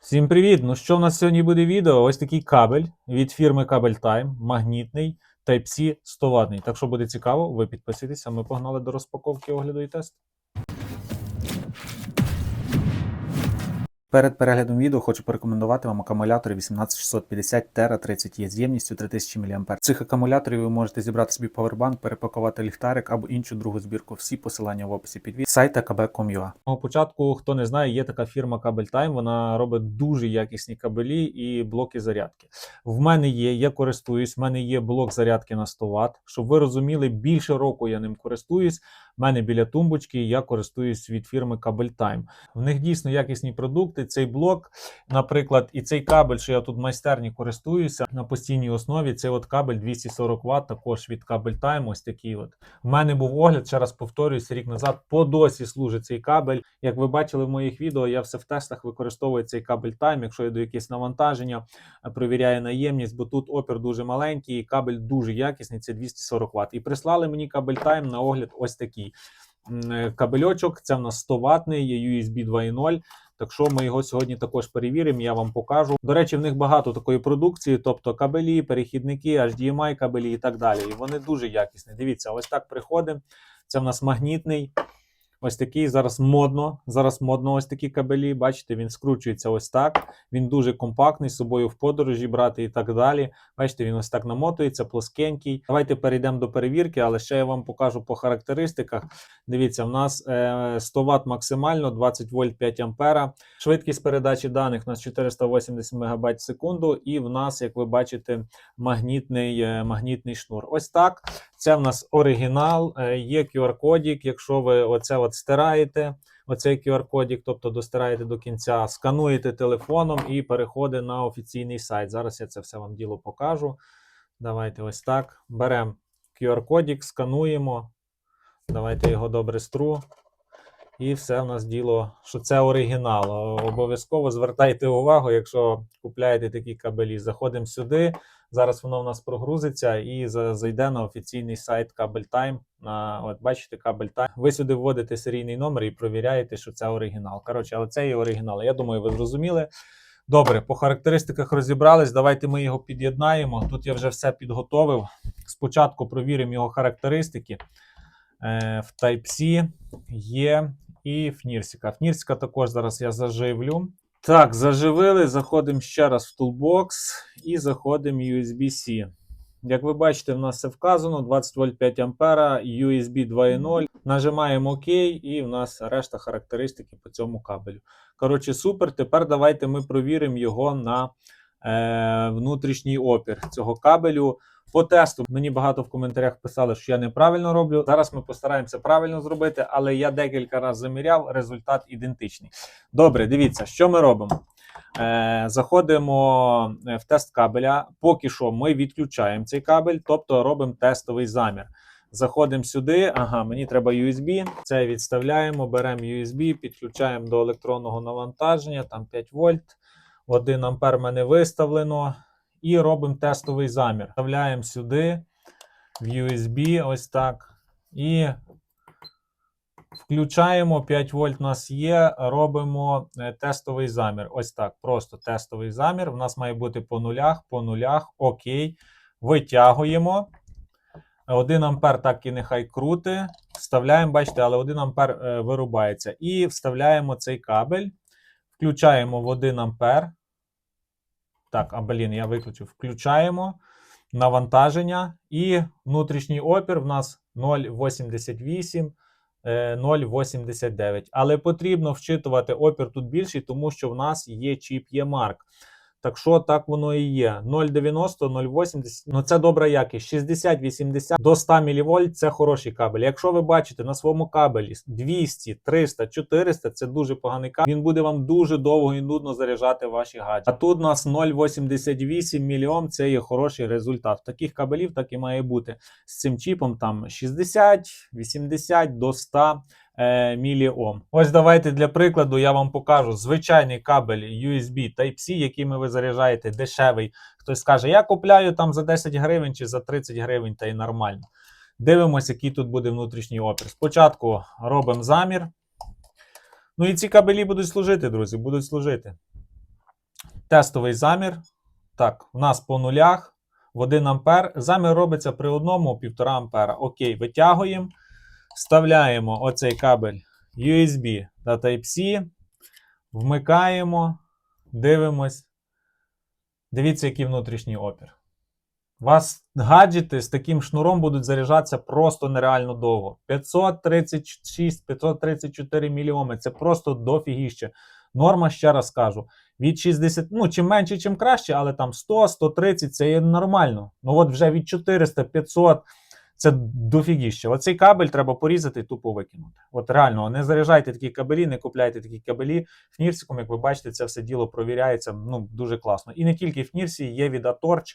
Всім привіт! Ну що в нас сьогодні буде відео? Ось такий кабель від фірми Kabel Time, магнітний Type-C 100 ватний. Так що буде цікаво, ви підписуйтесь, а ми погнали до розпаковки, огляду і тесту. Перед переглядом відео хочу порекомендувати вам акумулятори 18650 Tera 30 є з ємністю 3000 мА. Цих акумуляторів ви можете зібрати собі павербанк, перепакувати ліхтарик або іншу другу збірку. Всі посилання в описі під відео. Сайт akb.com.ua. У початку, хто не знає, є така фірма Kabel Time. Вона робить дуже якісні кабелі і блоки зарядки. В мене є, я користуюсь, в мене є блок зарядки на 100 Вт. Щоб ви розуміли, більше року я ним користуюсь. В мене біля тумбочки я користуюсь від фірми Kabel Time. В них дійсно якісні продукти. Цей блок, наприклад, і цей кабель, що я тут в майстерні користуюся на постійній основі. Це от кабель 240 Вт, також від Kabel Time. Ось такий. От в мене був огляд. Ще раз повторююсь, рік назад по досі служить цей кабель. Як ви бачили в моїх відео, я все в тестах використовую цей кабель Time. Якщо йду якесь навантаження, е, провіряю наємність, бо тут опір дуже маленький, і кабель дуже якісний. Це 240 Вт. І прислали мені кабель Time на огляд. Ось такий. Е, Кабельочок, це в нас 100 ватний, є USB 2.0. Так що ми його сьогодні також перевіримо, я вам покажу. До речі, в них багато такої продукції, тобто кабелі, перехідники, HDMI кабелі і так далі. І вони дуже якісні. Дивіться, ось так приходимо. Це в нас магнітний. Ось такий зараз модно. Зараз модно ось такі кабелі. Бачите, він скручується ось так. Він дуже компактний, з собою в подорожі брати і так далі. Бачите, він ось так намотується, плоскенький. Давайте перейдемо до перевірки, але ще я вам покажу по характеристиках. Дивіться, в нас е, 100 Вт максимально, 20 вольт 5 ампера. Швидкість передачі даних у нас 480 МБ в секунду, і в нас, як ви бачите, магнітний, е, магнітний шнур. Ось так. Це в нас оригінал, е, є QR-кодік. Якщо ви оце от стираєте, оцей QR-кодік, тобто достираєте до кінця, скануєте телефоном і переходить на офіційний сайт. Зараз я це все вам діло покажу. Давайте ось так. Беремо QR-кодік, скануємо. Давайте його добре стру. І все в нас діло, що це оригінал. Обов'язково звертайте увагу, якщо купляєте такі кабелі. Заходимо сюди. Зараз воно в нас прогрузиться і зайде на офіційний сайт. На, от бачите, Time. Ви сюди вводите серійний номер і провіряєте, що це оригінал. Коротше, але це є оригінал. Я думаю, ви зрозуміли. Добре, по характеристиках розібрались. Давайте ми його під'єднаємо. Тут я вже все підготовив. Спочатку провіримо його характеристики. Е, в Type-C є і Фнірсіка. Фнірсіка також зараз я заживлю. Так, заживили. Заходимо ще раз в Toolbox і заходимо в USB-C. Як ви бачите, в нас все вказано: 20 вольт 5 ампера, USB 2.0. Нажимаємо ОК, і в нас решта характеристики по цьому кабелю. Коротше, супер. Тепер давайте ми провіримо його на е, внутрішній опір цього кабелю. По тесту мені багато в коментарях писали, що я неправильно роблю. Зараз ми постараємося правильно зробити, але я декілька разів заміряв, результат ідентичний. Добре, дивіться, що ми робимо. Е, заходимо е, в тест кабеля. Поки що ми відключаємо цей кабель, тобто робимо тестовий замір. Заходимо сюди. Ага, мені треба USB. Це відставляємо, беремо USB, підключаємо до електронного навантаження, там 5 вольт. 1 ампер мене виставлено. І робимо тестовий замір. Вставляємо сюди в USB, ось так. І включаємо 5 вольт у нас є, робимо е, тестовий замір. Ось так. Просто тестовий замір. У нас має бути по нулях, по нулях. Окей. Витягуємо. 1 ампер так і нехай крути. Вставляємо, бачите, але 1 ампер е, вирубається. І вставляємо цей кабель. Включаємо в 1 ампер. Так, а блін, я виключив. Включаємо навантаження і внутрішній опір в нас 0,88, е, 0,89. Але потрібно вчитувати опір тут більший, тому що в нас є чіп EMARC. Так що так воно і є. 0,90, 0,80. Ну це добра якість. 60-80 до 100 мВ це хороший кабель. Якщо ви бачите на своєму кабелі 200, 300, 400, це дуже поганий кабель. Він буде вам дуже довго і нудно заряджати ваші гаджети. А тут у нас 0,88 мільйон це є хороший результат. Таких кабелів так і має бути. З цим чіпом там 60, 80 до 100 е, міліом. Ось давайте для прикладу я вам покажу звичайний кабель USB Type-C, якими ви заряджаєте дешевий. Хтось скаже, я купляю там за 10 гривень чи за 30 гривень, та й нормально. Дивимося, який тут буде внутрішній опір. Спочатку робимо замір. Ну і ці кабелі будуть служити, друзі, будуть служити. Тестовий замір. Так, в нас по нулях в 1 ампер. Замір робиться при одному 1,5 ампера. Окей, витягуємо, вставляємо оцей кабель USB та Type-C, вмикаємо, дивимось. Дивіться, який внутрішній опір. Вас гаджети з таким шнуром будуть заряджатися просто нереально довго. 536-534 мільйоми. Це просто дофігіще. Норма, ще раз кажу, від 60, ну чим менше, чим краще, але там 100, 130 це є нормально. Ну от вже від 400, 500 це дофігіще. Оцей кабель треба порізати і тупо викинути. От реально, не заряджайте такі кабелі, не купляйте такі кабелі. Фнірсиком, як ви бачите, це все діло провіряється ну, дуже класно. І не тільки в Фнірсі, є від Atorch.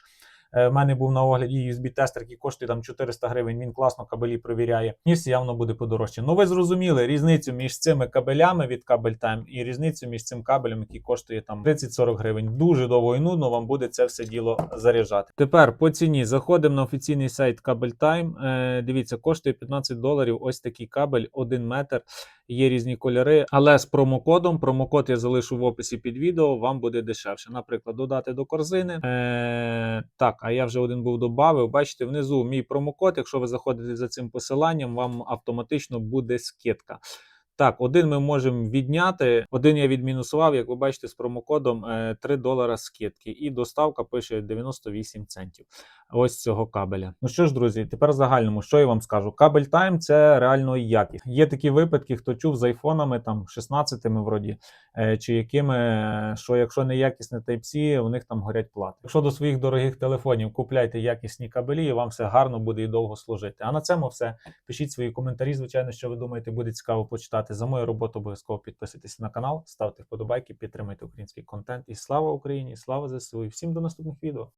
Е, В мене був на огляді USB-тестер, який коштує там 400 гривень. Він класно кабелі провіряє. Ніс явно буде подорожче. Ну ви зрозуміли різницю між цими кабелями від Cable Time і різницю між цим кабелем, який коштує там 30-40 гривень. Дуже довго і нудно вам буде це все діло заряджати. Тепер по ціні заходимо на офіційний сайт Cable Time. Е, дивіться, коштує 15 доларів. Ось такий кабель, 1 метр. Є різні кольори, але з промокодом. Промокод я залишу в описі під відео. Вам буде дешевше. Наприклад, додати до корзини. Е, так, а я вже один був додав. Бачите, внизу мій промокод. Якщо ви заходите за цим посиланням, вам автоматично буде скидка. Так, один ми можемо відняти. Один я відмінусував, як ви бачите, з промокодом е, 3 долара скидки. І доставка пише 98 центів. Ось цього кабеля. Ну що ж, друзі, тепер загальному, що я вам скажу? Кабель Time це реально якість. Є такі випадки, хто чув з айфонами, там 16-ми вроді, е, чи якими, що якщо не якісне Type-C, у них там горять плати. Якщо до своїх дорогих телефонів купляйте якісні кабелі, і вам все гарно буде і довго служити. А на цьому все. Пишіть свої коментарі. Звичайно, що ви думаєте, буде цікаво почитати. За мою роботу обов'язково підписуйтесь на канал, ставте вподобайки, підтримайте український контент. І слава Україні! Слава ЗСУ! І всім до наступних відео!